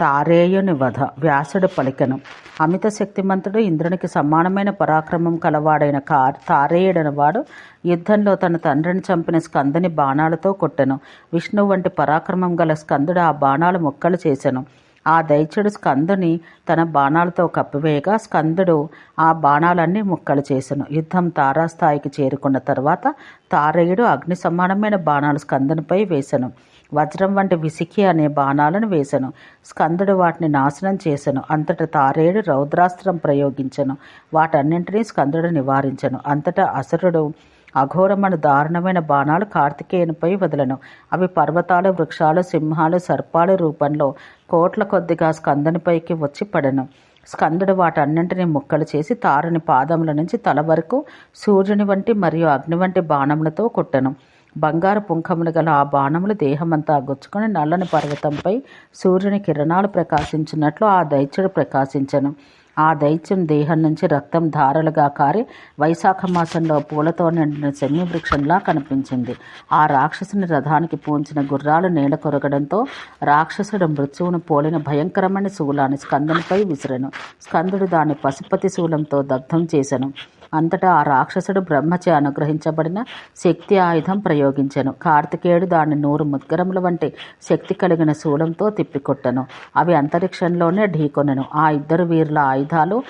తారేయుని వధ వ్యాసుడు పలికను. అమిత శక్తిమంతుడు ఇంద్రునికి సమానమైన పరాక్రమం కలవాడైన కార్ తారేయుడని వాడు యుద్ధంలో తన తండ్రిని చంపిన స్కందుని బాణాలతో కొట్టెను. విష్ణువు వంటి పరాక్రమం గల స్కందుడు ఆ బాణాలు ముక్కలు చేశాను ఆ దైత్యుడు స్కందుని తన బాణాలతో కప్పివేయగా స్కందుడు ఆ బాణాలన్నీ ముక్కలు చేసెను. యుద్ధం తారాస్థాయికి చేరుకున్న తర్వాత తారయుడు అగ్ని సమానమైన బాణాలు స్కందునిపై వేసెను. వజ్రం వంటి విసికి అనే బాణాలను వేసెను. స్కందుడు వాటిని నాశనం చేసెను. అంతటా తారేయుడు రౌద్రాస్త్రం ప్రయోగించను. వాటన్నింటినీ స్కందుడు నివారించను. అంతటా అసురుడు అఘోరమైన దారుణమైన బాణాలు కార్తికేయునిపై వదలను. అవి పర్వతాలు వృక్షాలు సింహాలు సర్పాలు రూపంలో కోట్ల కొద్దిగా స్కందునిపైకి వచ్చి పడను. స్కందుడు వాటన్నింటినీ ముక్కలు చేసి తారుని పాదముల నుంచి తల వరకు సూర్యుని వంటి మరియు అగ్ని వంటి బాణములతో కొట్టెను. బంగారు పుంఖములు గల ఆ బాణములు దేహమంతా గుచ్చుకొని నల్లని పర్వతంపై సూర్యుని కిరణాలు ప్రకాశించినట్లు ఆ దైత్యుడు ప్రకాశించను. ఆ దైత్యం దేహం నుంచి రక్తం ధారలుగా కారి వైశాఖ మాసంలో పూలతో నిండిన శమ్య వృక్షంలా కనిపించింది. ఆ రాక్షసుని రథానికి పూంచిన గుర్రాలు నేల కొరగడంతో రాక్షసుడు మృత్యువును పోలిన భయంకరమైన శూలాన్ని స్కందునిపై విసిరను. స్కందుడు దాన్ని పశుపతి శూలంతో దగ్ధం చేశాను అంతటా ఆ రాక్షసుడు బ్రహ్మచే అనుగ్రహించబడిన శక్తి ఆయుధం ప్రయోగించెను. కార్తికేయుడు దాన్ని నూరు ముద్గరముల వంటి శక్తి కలిగిన శూలంతో తిప్పికొట్టెను. అవి అంతరిక్షంలోనే ఢీకొనెను. ఆ ఇద్దరు వీరుల ఆయుధాలు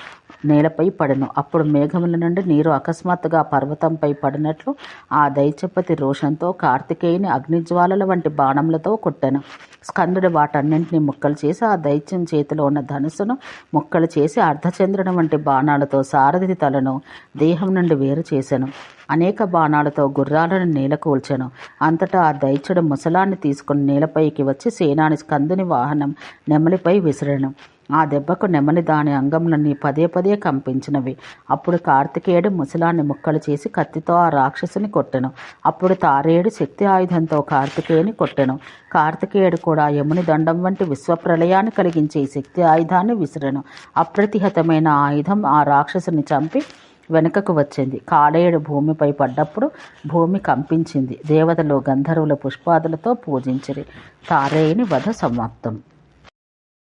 నేలపై పడెను. అప్పుడు మేఘముల నుండి నీరు అకస్మాత్తుగా పర్వతంపై పడినట్లు ఆ దైత్యపతి రోషంతో కార్తికేయుని అగ్నిజ్వాలల వంటి బాణములతో కొట్టాను. స్కందుడు వాటన్నింటినీ ముక్కలు చేసి ఆ దైత్యం చేతిలో ఉన్న ధనుసును ముక్కలు చేసి అర్ధచంద్రుని వంటి బాణాలతో సారథి తలను దేహం నుండి వేరు చేశాను అనేక బాణాలతో గుర్రాలను నేల కూల్చెను అంతటా ఆ దైత్యుడు ముసలాన్ని తీసుకుని నేలపైకి వచ్చి సేనాని స్కందుని వాహనం నెమలిపై విసిరెను. ఆ దెబ్బకు నెమలి దాని అంగంలన్నీ పదే పదే కంపించినవి. అప్పుడు కార్తికేయుడు ముసలాన్ని ముక్కలు చేసి కత్తితో ఆ రాక్షసుని కొట్టెను. అప్పుడు తారేయుడు శక్తి ఆయుధంతో కార్తికేయుని కొట్టెను. కార్తికేయుడు కూడా యముని దండం వంటి విశ్వప్రలయాన్ని కలిగించే శక్తి ఆయుధాన్ని విసిరెను. అప్రతిహతమైన ఆయుధం ఆ రాక్షసుని చంపి వెనుకకు వచ్చింది. కాలేయుడు భూమిపై పడ్డప్పుడు భూమి కంపించింది. దేవతలు గంధర్వుల పుష్పాదులతో పూజించిరి. తారేయుని వధ సమాప్తం.